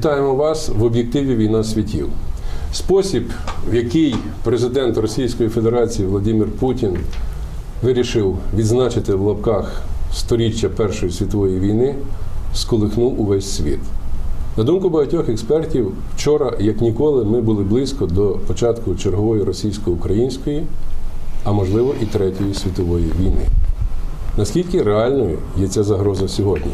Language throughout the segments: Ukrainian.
Вітаємо вас в об'єктиві Війна світів. Спосіб, в який президент Російської Федерації Владимир Путін вирішив відзначити в лапках сторіччя Першої світової війни, сколихнув увесь світ. На думку багатьох експертів, вчора, як ніколи, ми були близько до початку чергової російсько-української, а можливо і третьої світової війни. Наскільки реальною є ця загроза сьогодні?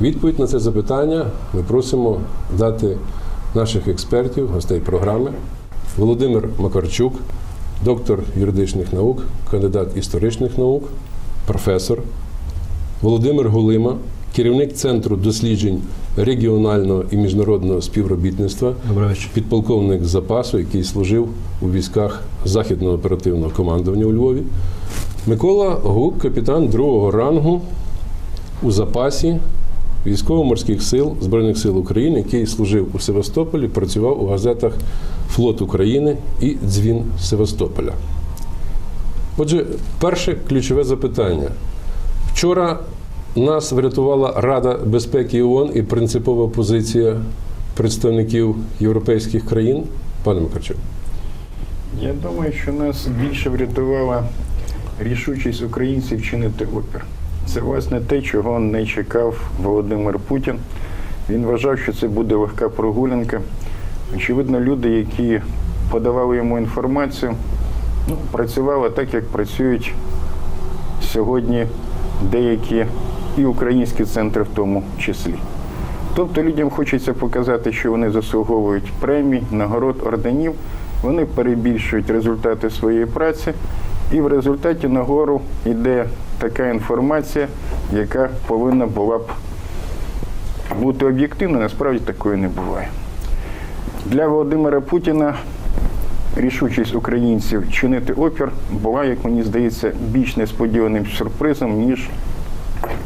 Відповідь на це запитання ми просимо дати наших експертів, гостей програми. Володимир Макарчук, доктор юридичних наук, кандидат історичних наук, професор. Володимир Гулима, керівник Центру досліджень регіонального і міжнародного співробітництва, підполковник запасу, який служив у військах Західного оперативного командування у Львові. Микола Гук, капітан другого рангу у запасі військово-морських сил Збройних сил України, який служив у Севастополі, працював у газетах Флот України і Дзвін Севастополя. Отже, перше ключове запитання. Вчора нас врятувала Рада безпеки ООН і принципова позиція представників європейських країн. Пане Макарчук. Я думаю, що нас більше врятувала рішучість українців чинити опір. Це власне те, чого не чекав Володимир Путін. Він вважав, що це буде легка прогулянка. Очевидно, люди, які подавали йому інформацію, ну, працювали так, як працюють сьогодні деякі і українські центри в тому числі. Тобто людям хочеться показати, що вони заслуговують премій, нагород, орденів. Вони перебільшують результати своєї праці, і в результаті нагору йде така інформація, яка повинна була б бути об'єктивною, насправді такої не буває. Для Володимира Путіна рішучість українців чинити опір була, як мені здається, більш несподіваним сюрпризом, ніж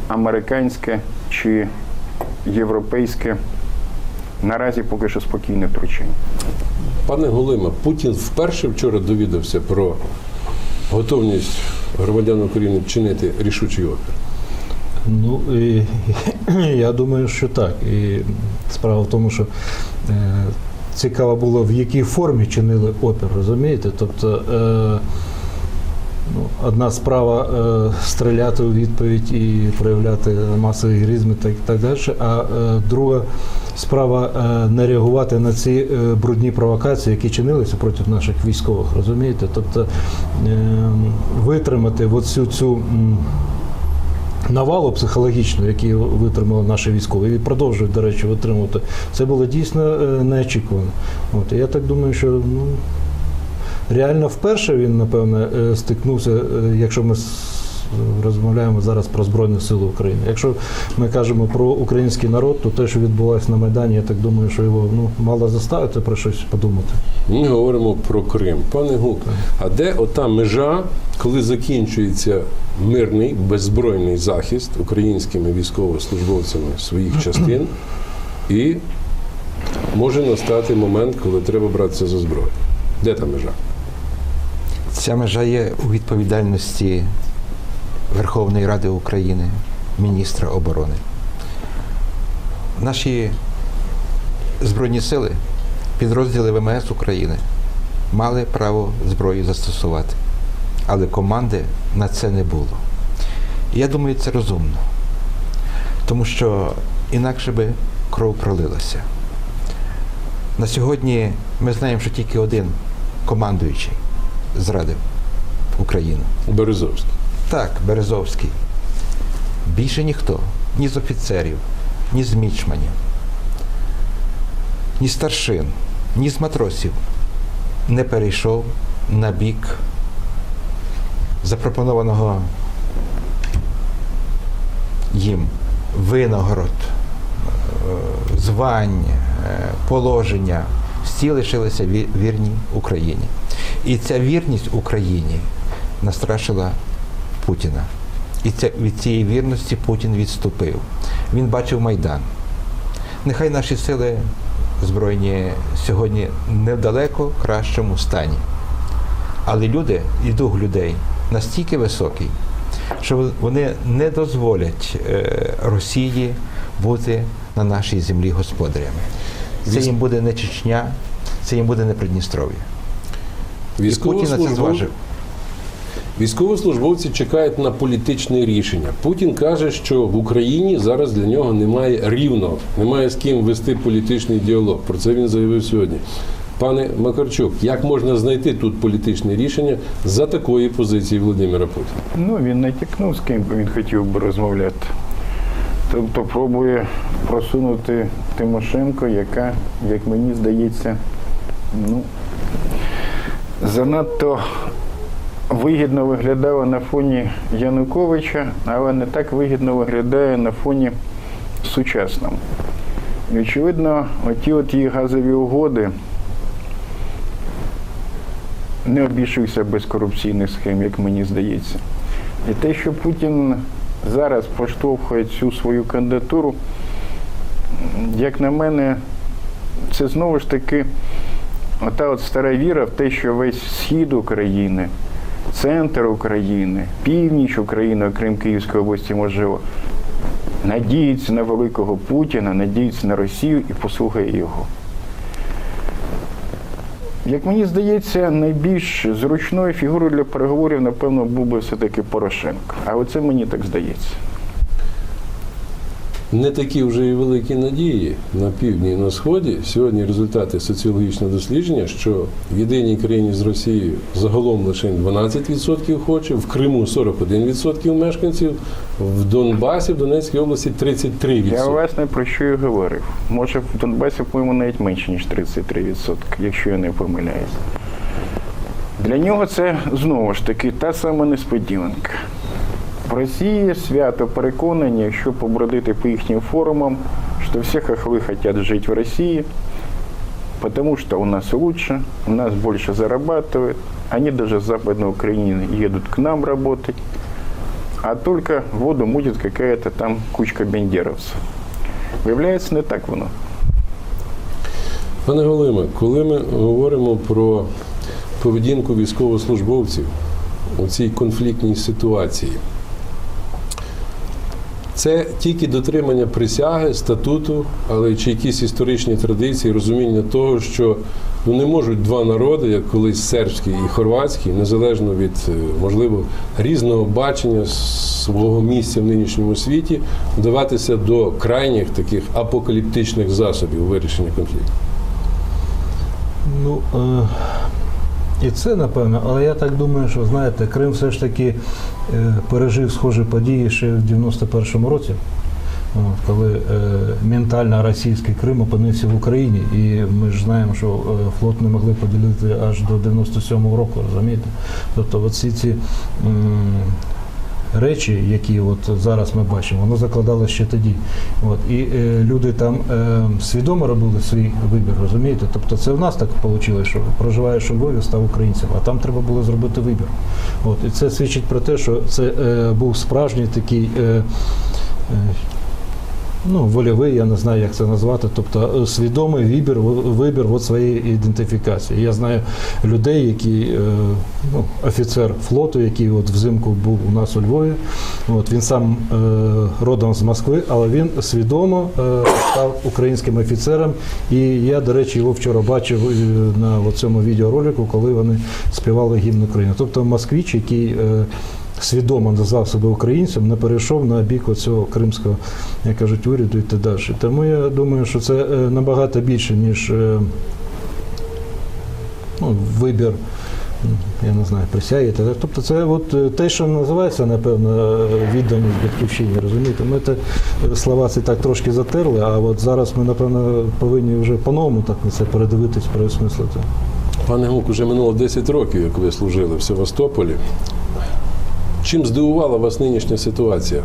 американське чи європейське наразі поки що спокійне втручання. Пане Гулима, Путін вперше вчора довідався про готовність громадян України чинити рішучий опір. Ну і, я думаю, що так. І справа в тому, що е, цікаво було, в якій формі чинили опір, розумієте? Тобто е, одна справа е, стріляти у відповідь і проявляти масовий грізм і так, так далі, а е, друга справа е, не реагувати на ці брудні провокації, які чинилися проти наших військових, розумієте? Тобто витримати оцю цю. навалу психологічну, який витримали наші військові, і продовжують, до речі, витримувати, це було дійсно неочікувано. От, я так думаю, що ну, реально вперше він, напевне, е, стикнувся, е, якщо ми розмовляємо зараз про Збройні Сили України. Якщо ми кажемо про український народ, то те, що відбулося на Майдані, я так думаю, що його ну, мало заставити про щось подумати. Ми говоримо про Крим. Пане Гук, а де ота межа, коли закінчується мирний беззбройний захист українськими військовослужбовцями своїх частин, і може настати момент, коли треба братися за зброю? Де та межа? Ця межа є у відповідальності Верховної Ради України, міністра оборони. Наші Збройні сили, підрозділи ВМС України мали право зброю застосувати, але команди на це не було. Я думаю, це розумно, тому що інакше би кров пролилася. На сьогодні ми знаємо, що тільки один командуючий зрадив Україну. Березовський. Так, Березовський. Більше ніхто, ні з офіцерів, ні з мічманів, ні старшин, ні з матросів не перейшов на бік запропонованого їм винагород, е, звань, е, положення. Всі лишилися ві- вірні Україні. І ця вірність Україні настрашила Путіна. І ця, від цієї вірності Путін відступив. Він бачив Майдан. Нехай наші сили збройні сьогодні не в далеко кращому стані. Але люди і дух людей настільки високий, що вони не дозволять е, Росії бути на нашій землі господарями. Це їм буде не Чечня, це їм буде не Придністров'я. І Путін це зважив. Військовослужбовці чекають на політичне рішення. Путін каже, що в Україні зараз для нього немає рівно, немає з ким вести політичний діалог. Про це він заявив сьогодні. Пане Макарчук, як можна знайти тут політичне рішення за такої позиції Володимира Путіна? Ну, він натякнув, з ким він хотів би розмовляти. Тобто пробує просунути Тимошенко, яка, як мені здається, ну, занадто вигідно виглядала на фоні Януковича, але не так вигідно виглядає на фоні сучасному. І очевидно, оті от її газові угоди не обійшовся без корупційних схем, як мені здається. І те, що Путін зараз поштовхує цю свою кандидатуру, як на мене, це знову ж таки ота от стара віра в те, що весь схід України, центр України, північ України, окрім Київської області, можливо, надіється на великого Путіна, надіється на Росію і послухає його. Як мені здається, найбільш зручною фігурою для переговорів, напевно, був би все-таки Порошенко. А оце мені так здається. Не такі вже і великі надії на півдні і на сході. Сьогодні результати соціологічного дослідження, що в єдиній країні з Росією загалом лише 12% хоче, в Криму 41% мешканців, в Донбасі, в Донецькій області 33%. Я власне про що і говорив. Може, в Донбасі, по-моєму, навіть менше, ніж 33%, якщо я не помиляюсь. Для нього це знову ж таки та сама несподіванка. В Росії свято переконані, якщо побродити по їхнім форумам, що всі хохлы хотят жить в России, потому что у нас лучше, у нас больше зарабатывают, они даже с Западной Украины едут к нам работать, а только воду мутит какая-то там кучка бендеровцев. Виявляється, не так воно. Пане Голиме, коли ми говоримо про поведінку військовослужбовців у цій конфліктній ситуації, це тільки дотримання присяги, статуту, але чи якісь історичні традиції, розуміння того, що ну, не можуть два народи, як колись сербський і хорватський, незалежно від, е, можливо, різного бачення свого місця в нинішньому світі, вдаватися до крайніх таких апокаліптичних засобів у вирішенні конфлікту. Ну, е, і це напевно, але я так думаю, що знаєте, Крим все ж таки е, пережив схожі події ще в 91-му році, коли е, ментально російський Крим опинився в Україні. І ми ж знаємо, що е, флот не могли поділити аж до 97-го року, розумієте? Тобто оці ці речі, які от зараз ми бачимо, воно закладалося ще тоді. От, і е, люди там е, свідомо робили свій вибір, розумієте? Тобто це в нас так вийшло, що проживаєш у Львові, став українцем, а там треба було зробити вибір. От, і це свідчить про те, що це е, був справжній такий. Е, е, Ну, вольовий, я не знаю, як це назвати, тобто е, свідомий вибір, вибір от своєї ідентифікації. Я знаю людей, які е, ну, офіцер флоту, який от взимку був у нас у Львові. От він сам е, родом з Москви, але він свідомо став українським офіцером. І я, до речі, його вчора бачив на цьому відеоролику, коли вони співали гімн України. Тобто москвіч, який свідомо назвав себе українцем, не перейшов на бік оцього кримського, як кажуть, уряду і так далі. Тому я думаю, що це е, набагато більше, ніж е, ну, вибір. Я не знаю, присяги. Тобто це от е, те, що називається, напевно, відданість батьківщині, розумієте? Ми те е, слова ці так трошки затерли, а от зараз ми, напевно, повинні вже по-новому так на це передивитись, переосмислити. Пане Гук, уже минуло 10 років, як ви служили в Севастополі. Чим здивувала вас нинішня ситуація?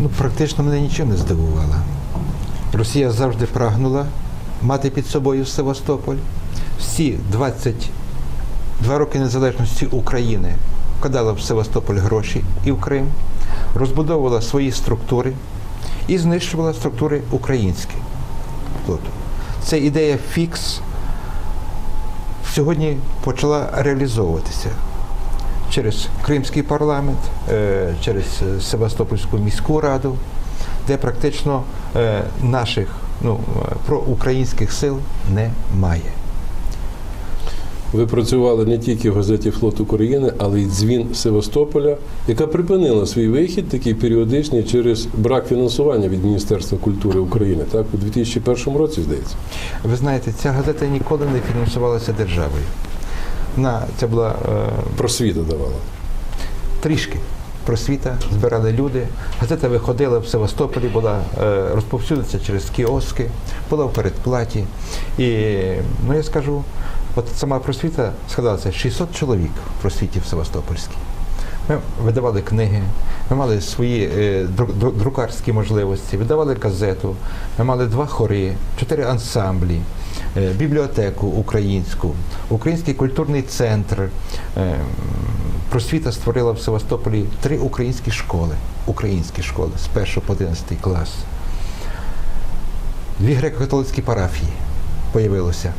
Ну, практично мене нічого не здивувало. Росія завжди прагнула мати під собою Севастополь. Всі 22 роки незалежності України вкладала в Севастополь гроші і в Крим, розбудовувала свої структури і знищувала структури українські флоту. Це ідея фікс сьогодні почала реалізовуватися через Кримський парламент, е, через Севастопольську міську раду. де практично е, наших ну, проукраїнських сил немає. Ви працювали не тільки в газеті Флот України, але й дзвін Севастополя, яка припинила свій вихід, такий періодичний, через брак фінансування від Міністерства культури України. Так, у 2001 році, здається. Ви знаєте, ця газета ніколи не фінансувалася державою. На, це була е, Просвіта давала. трішки просвіта, збирали люди. Газета виходила в Севастополі, була е, розповсюдиться через кіоски, була в передплаті. І ну я скажу, от сама просвіта складалася 600 чоловік в просвіті в Севастопольській. Ми видавали книги, ми мали свої е, дру- дру- друкарські можливості, видавали газету, ми мали два хори, чотири ансамблі, бібліотеку українську, Український культурний центр. Е, Просвіта створила в Севастополі три українські школи, українські школи з 1 по 11 клас. Дві греко-католицькі парафії появилося.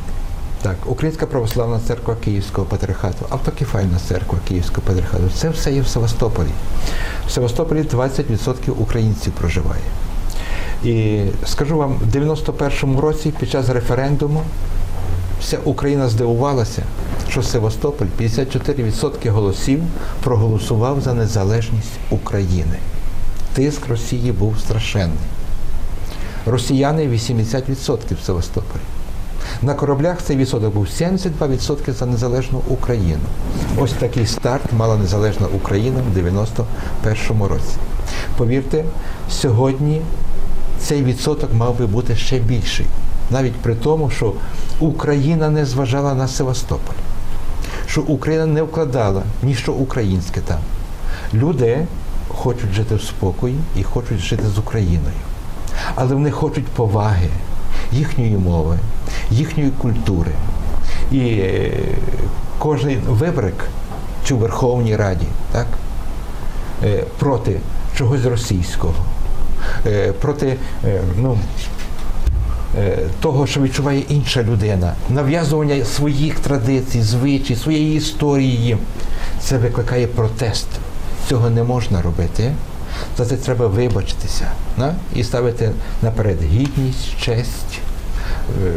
Так, Українська православна церква Київського патріархату, автокефальна церква Київського патріархату. Це все є в Севастополі. В Севастополі 20% українців проживає. І скажу вам, в 91-му році під час референдуму вся Україна здивувалася, що Севастополь 54% голосів проголосував за незалежність України. Тиск Росії був страшенний. Росіяни 80% в Севастополі. На кораблях цей відсоток був 72% за незалежну Україну. Ось такий старт мала незалежна Україна в 91-му році. Повірте, сьогодні цей відсоток мав би бути ще більший, навіть при тому, що Україна не зважала на Севастополь, що Україна не вкладала ніщо українське там. Люди хочуть жити в спокої і хочуть жити з Україною. Але вони хочуть поваги їхньої мови, їхньої культури. І е, кожен вибрик чи в Верховній Раді так, е, проти чогось російського, проти е, ну, е, того, що відчуває інша людина, нав'язування своїх традицій, звичай, своєї історії, це викликає протест. Цього не можна робити. За це треба вибачитися на? і ставити наперед гідність, честь, е,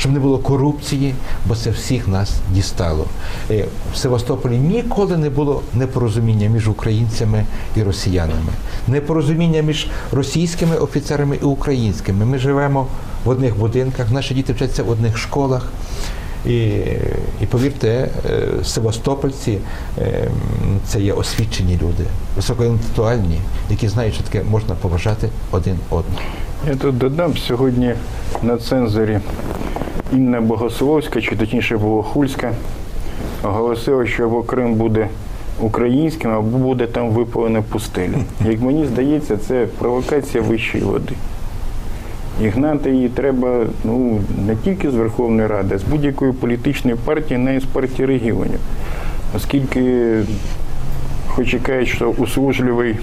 щоб не було корупції, бо це всіх нас дістало. Е, В Севастополі ніколи не було непорозуміння між українцями і росіянами, непорозуміння між російськими офіцерами і українськими. Ми живемо в одних будинках, наші діти вчаться в одних школах. І, і повірте, е, севастопольці е, це є освічені люди, високоінтелектуальні, які знають, що таке можна поважати один одного. Я тут додам сьогодні на цензорі Інна Богословська, чи точніше Богохульська, оголосила, що або Крим буде українським, або буде там випалена пустеля. Як мені здається, це провокація вищої води. І гнати її треба ну, не тільки з Верховної Ради, а з будь-якої політичної партії, навіть з партії регіонів. Оскільки, хоч і кажуть, що услужливий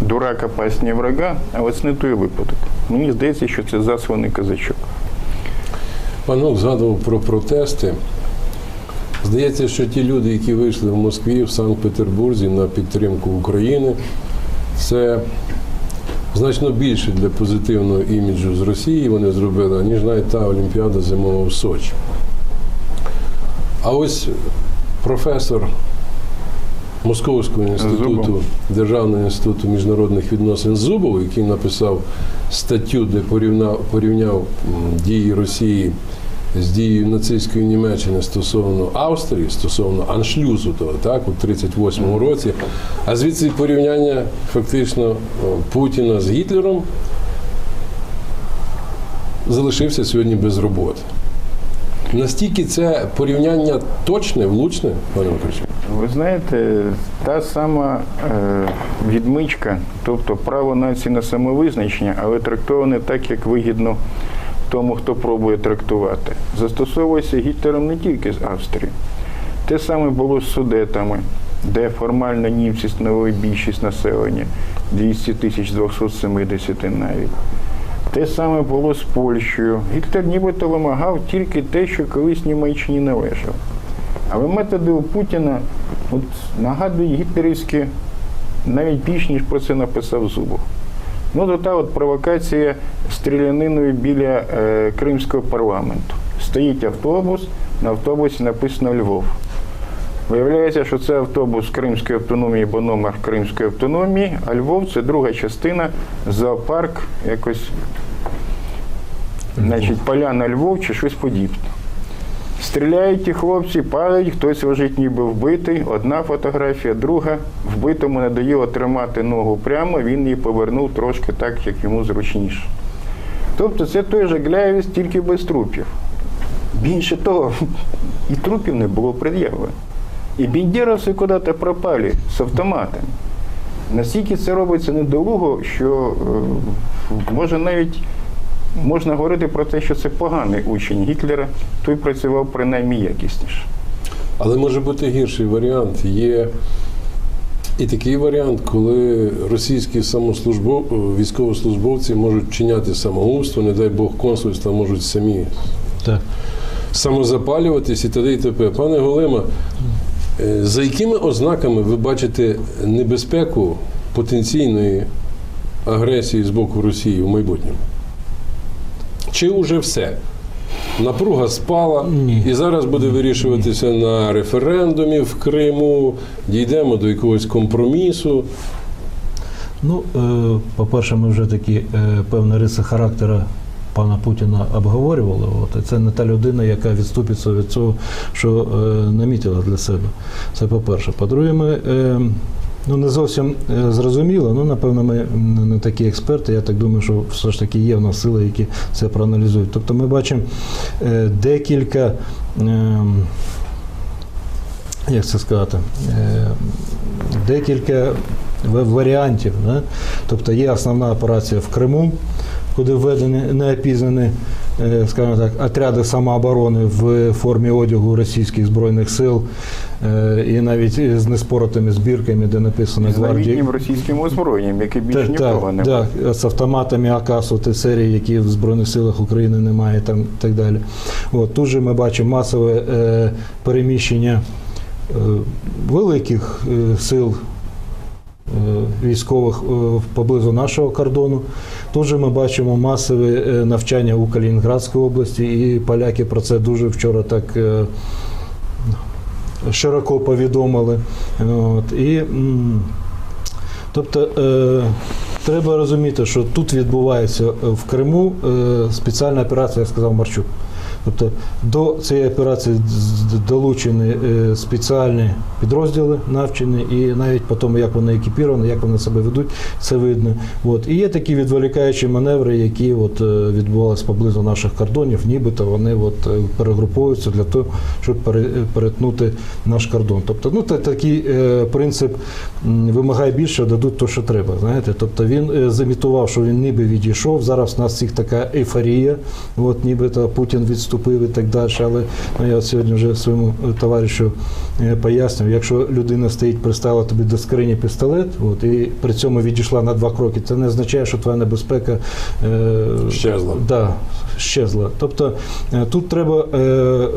дурак опаснее врага, а ось не той випадок. Мені здається, що це засланий казачок. Панок згадував про протести. Здається, що ті люди, які вийшли в Москві, в Санкт-Петербурзі на підтримку України, це значно більше для позитивного іміджу з Росії вони зробили, ніж навіть та Олімпіада зимова в Сочі. А ось професор Московського інституту, Зубов. Державного інституту міжнародних відносин Зубов, який написав статтю, де порівняв, порівняв дії Росії з дією нацистської Німеччини стосовно Австрії, стосовно аншлюзу того, так, у 38-му році. А звідси порівняння фактично Путіна з Гітлером залишився сьогодні без роботи. Настільки це порівняння точне, влучне, пане Макарчук? Ви знаєте, та сама е, відмичка, тобто право нації на самовизначення, але трактоване так, як вигідно тому, хто пробує трактувати, застосовується Гітлером не тільки з Австрії. Те саме було з судетами, де формально німці становили більшість населення 200 тисяч 270 навіть. Те саме було з Польщею. Гітлер нібито вимагав тільки те, що колись Німеччині належало. Але методи у Путіна от, нагадують гітлерівські навіть більш, ніж про це написав Зубов. Ну, то та от провокація стріляниною біля е, кримського парламенту. Стоїть автобус, на автобусі написано Львов. Виявляється, що це автобус Кримської автономії, бо номер Кримської автономії, а Львов це друга частина, зоопарк, якось, значить, поляна Львов чи щось подібне. Стріляють ті хлопці, падають, хтось лежить ніби вбитий. Одна фотографія, друга. Вбитому не доїло тримати ногу прямо, він її повернув трошки так, як йому зручніше. Тобто це той же Гляєвіс, тільки без трупів. Більше того, і трупів не було пред'явлено. І біндєровці куди-то пропали з автоматами. Настільки це робиться недолуго, що е, може навіть можна говорити про те, що це поганий учень Гітлера, той працював принаймні якісніше. Але може бути гірший варіант. Є і такий варіант, коли російські самослужбов... військовослужбовці можуть вчиняти самогубство, не дай Бог консульства можуть самі Так. самозапалюватись і т.д. і т.п. Пане Голема, е, за якими ознаками ви бачите небезпеку потенційної агресії з боку Росії в майбутньому? Чи вже все? Напруга спала, Ні. і зараз буде вирішуватися на референдумі в Криму, дійдемо до якогось компромісу. Ну, е, по-перше, ми вже такі е, певні риси характера пана Путіна обговорювали. От, і це не та людина, яка відступиться від цього, що е, намітила для себе. Це по-перше. По-друге, ми е, ну, не зовсім е, зрозуміло, ну, напевно, ми не такі експерти. Я так думаю, що все ж таки є в нас сили, які це проаналізують. Тобто ми бачимо е, декілька. Е, як це сказати, е, декілька варіантів. Да? Тобто є основна операція в Криму, куди введені неопізнані, скажімо так, отряди самооборони в формі одягу російських збройних сил і навіть з неспоротими збірками, де написано З гвардії. російським озброєнням, яке більше Так, нікого так, немає. так, з автоматами АКАСу, ті серії, які в Збройних силах України немає, там, і так далі. От, тут же ми бачимо масове е, переміщення е, великих е, сил е, військових е, поблизу нашого кордону. Тут же ми бачимо масове е, навчання у Калінінградській області, і поляки про це дуже вчора так. Широко повідомили. От, і, тобто е, треба розуміти, що тут відбувається е, в Криму е, спеціальна операція, як сказав Марчук. Тобто до цієї операції долучені е, спеціальні підрозділи навчені, і навіть по тому, як вони екіпіровані, як вони себе ведуть, це видно. От. І є такі відволікаючі маневри, які от, е, відбувалися поблизу наших кордонів, нібито вони от, е, перегруповуються для того, щоб пере- перетнути наш кордон. Тобто, ну, це такий принцип м, вимагає більше, дадуть то, що треба. Знаєте? Тобто він замітував, що він ніби відійшов. Зараз у нас всіх така ейфорія, от нібито Путін відступив і так далі. Але ну, я сьогодні вже своєму е, товаришу е, пояснив, якщо людина стоїть, приставила тобі до скрині пістолет, от, і при цьому відійшла на два кроки, це не означає, що твоя небезпека е, Щезла. Да, щезла. Тобто е, тут треба е,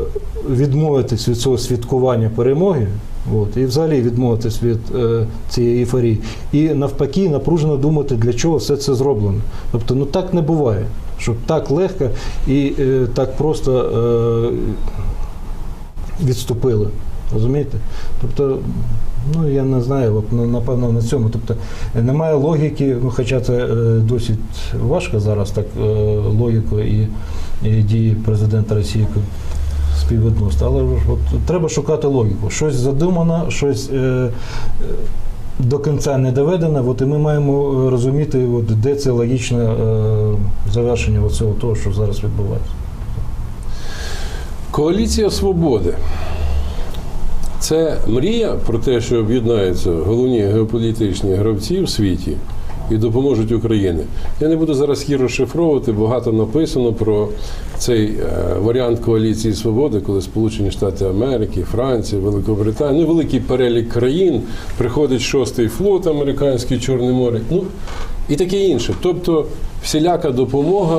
відмовитись від цього святкування перемоги. От, і взагалі відмовитись від е, цієї ейфорії. І навпаки, напружено думати, для чого все це зроблено. Тобто, ну так не буває, щоб так легко і е, так просто е, відступили. Розумієте? Тобто, ну я не знаю, от ну, напевно на цьому. Тобто немає логіки, ну хоча це е, досить важко зараз так е, логіку і, і дії президента Росії співвідносно. Але от, треба шукати логіку. Щось задумано, щось. Е, е, до кінця не доведена, от і ми маємо е, розуміти, от, де це логічне е, завершення цього того, що зараз відбувається. Коаліція свободи. Це мрія про те, що об'єднаються головні геополітичні гравці в світі і допоможуть Україні. Я не буду зараз її розшифровувати, багато написано про цей е, варіант коаліції свободи, коли Сполучені Штати Америки, Франція, Великобританія, ну великий перелік країн, приходить шостий флот американський Чорне море, ну і таке інше. Тобто всіляка допомога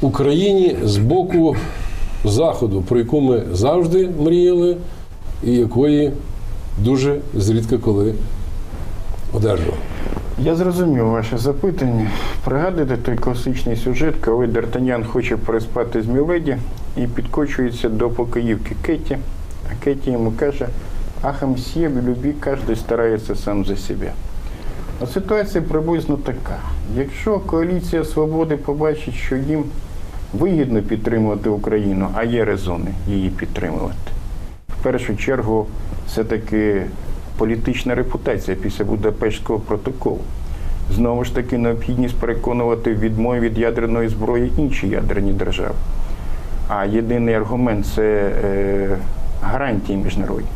Україні з боку Заходу, про яку ми завжди мріяли, і якої дуже зрідка коли одержували. Я зрозумів ваше запитання. Пригадуєте той класичний сюжет, коли Д'Артаньян хоче переспати з Міледі і підкочується до покоївки Кеті, а Кеті йому каже, ах, мсьє, в любі кожен старається сам за себе. А ситуація приблизно така. Якщо коаліція свободи побачить, що їм вигідно підтримувати Україну, а є резони її підтримувати, в першу чергу все-таки політична репутація після Будапештського протоколу. Знову ж таки, необхідність переконувати в відмові від ядерної зброї інші ядерні держави. А єдиний аргумент це е, гарантії міжнародні.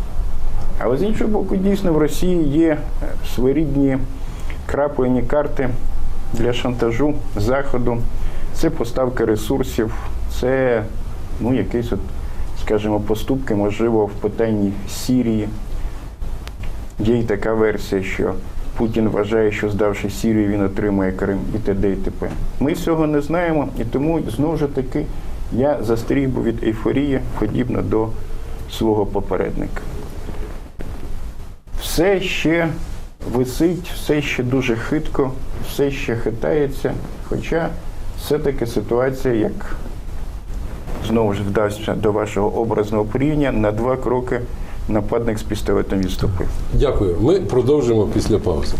Але з іншого боку, дійсно в Росії є е, своєрідні краплені карти для шантажу Заходу. Це поставка ресурсів, це ну, якісь, от, скажімо, поступки, можливо, в питанні Сірії. Є й така версія, що Путін вважає, що здавши Сірію, він отримає Крим і т.д. і т.п. Ми цього не знаємо, і тому знову ж таки я застеріг би від ейфорії, подібно до свого попередника. Все ще висить, все ще дуже хитко, все ще хитається, хоча все-таки ситуація, як знову ж вдасться до вашого образного порівняння, на два кроки нападник з пістолетом відступив. Дякую. Ми продовжимо після паузи.